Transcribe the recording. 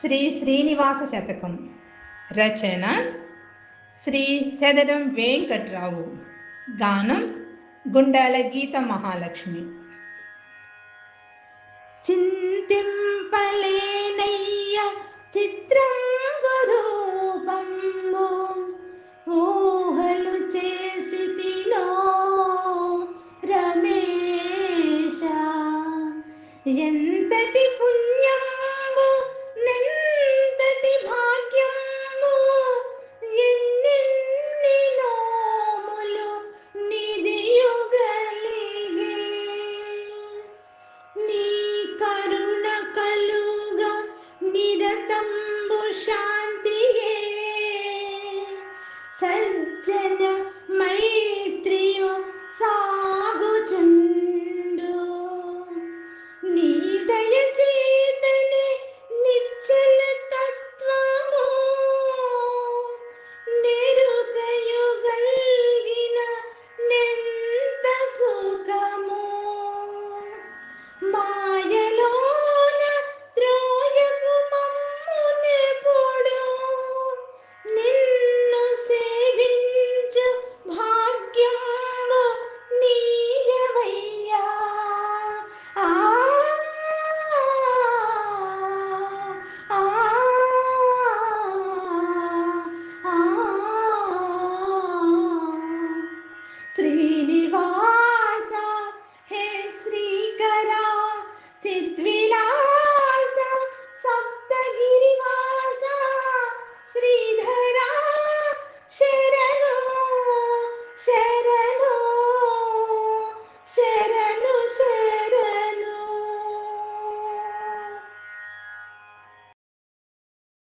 శ్రీ శ్రీనివాస శతకం. రచన శ్రీ చదరం వెంకట్రావు. గానం గుండాల గీత మహాలక్ష్మి. చింతింపలేనయ్య చిత్రం గురూపంబు ఊహలు చేసి తినో రమేష ఎంతటి పుణ్యం സജ്ജന മൈ love.